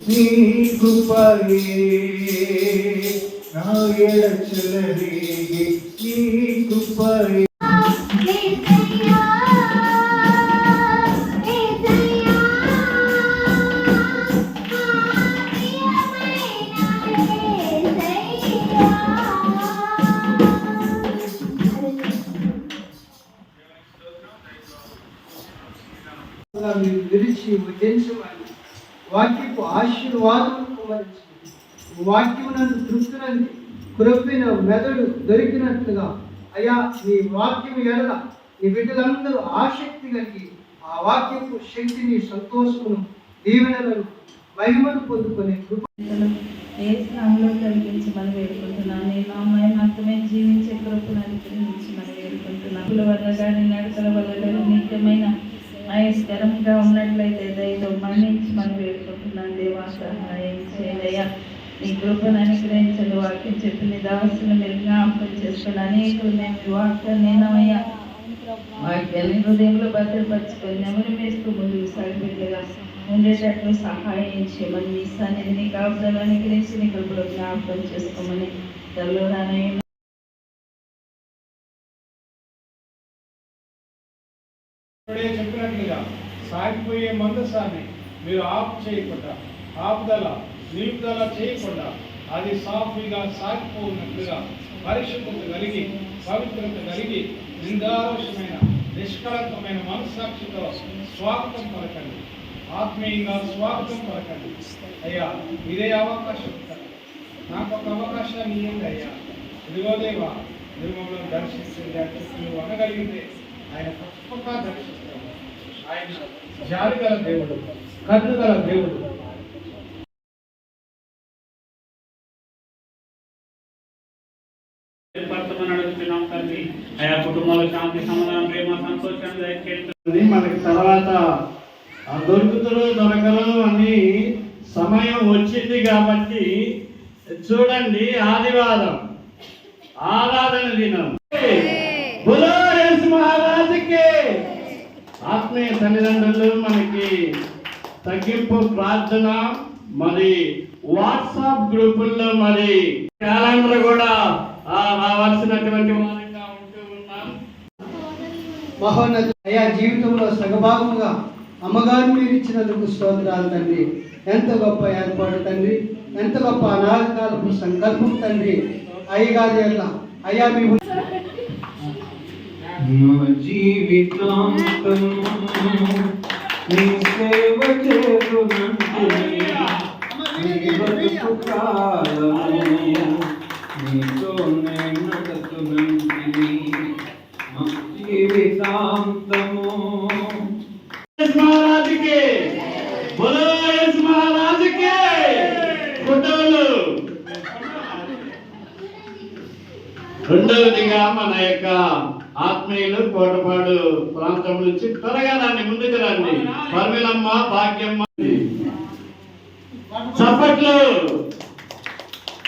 నీ కృపయే నా ఎడచలరేగి నీ కృపయే ఏసయ్యా ఏసయ్యా ప్రియమైన ఏసయ్యా మీరు విరిచి ఉద్దేశమని వాక్యపు ఆశీర్వాదం కుమరించింది వాక్యం నన్ను తృప్తినంది కురప్పిన మెదడు దొరికినట్లుగా. అయ్యా నీ వాక్యం ఎడల నీ బిడ్డలందరూ ఆసక్తి కలిగి ఆ వాక్యపు శక్తిని సంతోషమును దీవెనలను మహిమను పొందుకునే కృప ఏ స్థానంలో మనం వేడుకుంటున్నాను. నేను అమ్మాయి మాత్రమే జీవించే కృపను అనుగ్రహించమని వేడుకుంటున్నాను. వల్ల కానీ నడకల వల్ల కానీ నిత్యమైన ఆయస్కరంగా ఉన్న నీ కృపను అనుగ్రహించండి వాక్యం చెప్పిన దాసులు మీరు జ్ఞాపకం చేసుకుని అనేకులు మేము వాక్యం నేనమయ్యా వాక్యాన్ని హృదయంలో భద్రపరచుకొని నెమరు వేస్తూ ముందుకు సాగిపెట్టగా ఉండేటట్లు సహాయం చేయమని మీ సన్నిధిని కాపుదలు అనుగ్రహించి నీ కృపలో జ్ఞాపకం చేసుకోమని తల్లు నానయ్య చెప్పినట్లుగా సాగిపోయే మందసాన్ని మీరు ఆపు చేయకుండా ఆపుదల నిలుపుదల చేయకుండా అది సాఫీగా సాగిపోయినట్లుగా పరిశుభ్రత కలిగి పవిత్రత కలిగి నిందారోషమైన నిష్కళంకమైన మనస్సాక్షితో స్వాగతం పలకండి. ఆత్మీయంగా స్వాగతం పలకండి. అయ్యా ఇదే అవకాశం. నాకు ఒక అవకాశాన్ని ఇవ్వండి అయ్యా. ఇదిగోదేవా దేవా దర్శించండి అనగలిగితే ఆయన తప్పక దర్శిస్తాడు ఆయన జారిగల దేవుడు కన్నుగల దేవుడు. ఏర్పరచమని అడుగుతున్నాం తండ్రి. ఆయా కుటుంబాల శాంతి సమాధానం ప్రేమ సంతోషాన్ని దయచేయండి. మనకి తర్వాత ఆ దొరుకుతురు దొరకరు అని సమయం వచ్చింది కాబట్టి చూడండి ఆదివారం ఆరాధన దినం. బులో ఆత్మీయ తల్లిదండ్రులు మనకి తగ్గింపు ప్రార్థన మరి వాట్సాప్ గ్రూపుల్లో మరి క్యాలెండర్ కూడా రావాల్సినటువంటి వారంగా ఉంటూ ఉన్నాం. మహోన్నత అయ్యా జీవితంలో సగభాగముగా అమ్మగారు మీరు ఇచ్చినందుకు స్తోత్రాలు తండ్రి. ఎంత గొప్ప ఏర్పాటు తండ్రి. ఎంత గొప్ప అనాథకాలపు సంకల్పం తండ్రి. అయ్యగారి యొక్క అయ్యా మీ జీవితాంతం నీ సేవ చేరునంటిని నీ బ్రతుకు కాలము. నీతోనే జీవితాంతము బోలో ఫోటోలు రెండవదిగా మన యొక్క ఆత్మీయులు కోటపాడు ప్రాంతం నుంచి త్వరగా దాన్ని ముందుకు రండి. పర్మిలమ్మ భాగ్యమ్మ. చప్పట్లు.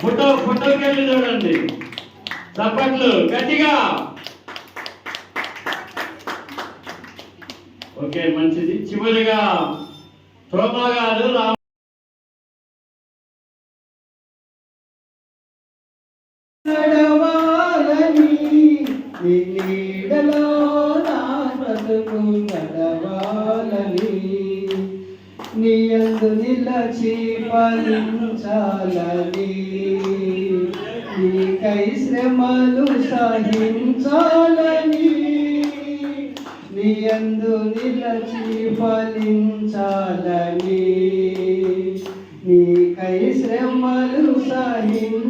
ఫోటో ఫోటోకి వెళ్ళి చూడండి. చప్పట్లు గట్టిగా. ఓకే మంచిది. చివరిగా శోభా గారు రామ నడవాలని నీడలో నా బ్రతుకు నియందు నిలచి ఫలించాలని నీకై శ్రమలు సహించాలని. నియందు నిలచి ఫలించాలని నీకై శ్రమలు సహించాలని